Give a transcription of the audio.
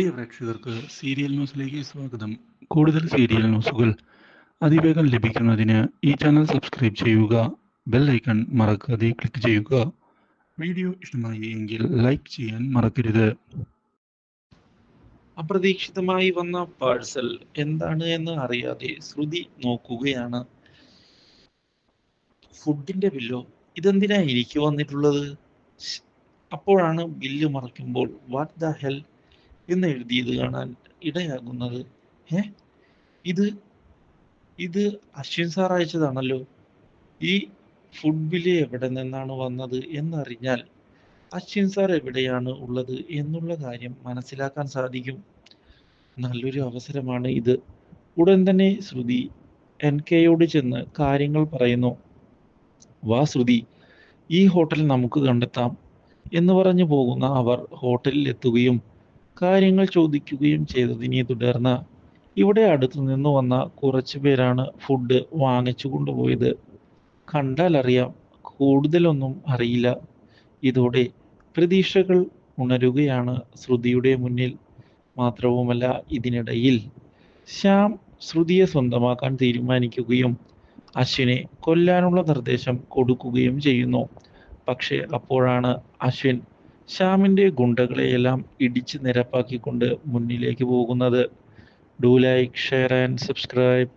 പ്രിയ പ്രേക്ഷകർക്ക് സീരിയൽ ന്യൂസിലേക്ക് സ്വാഗതം. കൂടുതൽ സീരിയൽ ന്യൂസുകൾ അതിവേഗം ലഭിക്കുന്നതിന് ഈ ചാനൽ സബ്സ്ക്രൈബ് ചെയ്യുക ബെൽ ഐക്കൺ മറക്കാതെ ക്ലിക്ക് ചെയ്യുക. വീഡിയോ ഇഷ്ടമായി എങ്കിൽ ലൈക്ക് ചെയ്യാൻ മറക്കരുത്. അപ്രതീക്ഷിതമായി വന്ന പാഴ്സൽ എന്താണ് എന്ന് അറിയാതെ ശ്രുതി നോക്കുകയാണ്. ഫുഡിന്റെ ബില്ലോ ഇതെന്തിനാ എനിക്ക് വന്നിട്ടുള്ളത്? അപ്പോഴാണ് ബില്ല് മറക്കുമ്പോൾ വാട്ട് ദ ഹെൽ എന്ന് എഴുതിയത് കാണാൻ ഇടയാകുന്നത്. ഏ ഇത് ഇത് അശ്വിൻ സാർ അയച്ചതാണല്ലോ. ഈ ഫുഡ് ബില്ല് എവിടെ നിന്നാണ് വന്നത് എന്നറിഞ്ഞാൽ അശ്വിൻ സാർ എവിടെയാണ് ഉള്ളത് എന്നുള്ള കാര്യം മനസ്സിലാക്കാൻ സാധിക്കും. നല്ലൊരു അവസരമാണ് ഇത്. ഉടൻ തന്നെ ശ്രുതി എൻ കെയോട് ചെന്ന് കാര്യങ്ങൾ പറയുന്നു. വാ ശ്രുതി ഈ ഹോട്ടൽ നമുക്ക് കണ്ടെത്താം എന്ന് പറഞ്ഞു പോകുന്ന അവർ ഹോട്ടലിൽ എത്തുകയും കാര്യങ്ങൾ ചോദിക്കുകയും ചെയ്തതിനെ തുടർന്ന് ഇവിടെ അടുത്തു നിന്ന് വന്ന കുറച്ച് പേരാണ് ഫുഡ് വാങ്ങിച്ചു കൊണ്ടുപോയത്. കണ്ടാൽ അറിയാം കൂടുതലൊന്നും അറിയില്ല. ഇതോടെ പ്രതീക്ഷകൾ ഉണരുകയാണ് ശ്രുതിയുടെ മുന്നിൽ. മാത്രവുമല്ല ഇതിനിടയിൽ ശ്യാം ശ്രുതിയെ സ്വന്തമാക്കാൻ തീരുമാനിക്കുകയും അശ്വിനെ കൊല്ലാനുള്ള നിർദ്ദേശം കൊടുക്കുകയും ചെയ്യുന്നു. പക്ഷേ അപ്പോഴാണ് അശ്വിൻ ശ്യാമിന്റെ ഗുണ്ടകളെയെല്ലാം ഇടിച്ച് നിരപ്പാക്കിക്കൊണ്ട് മുന്നിലേക്ക് പോകുന്നത്. Do like share and subscribe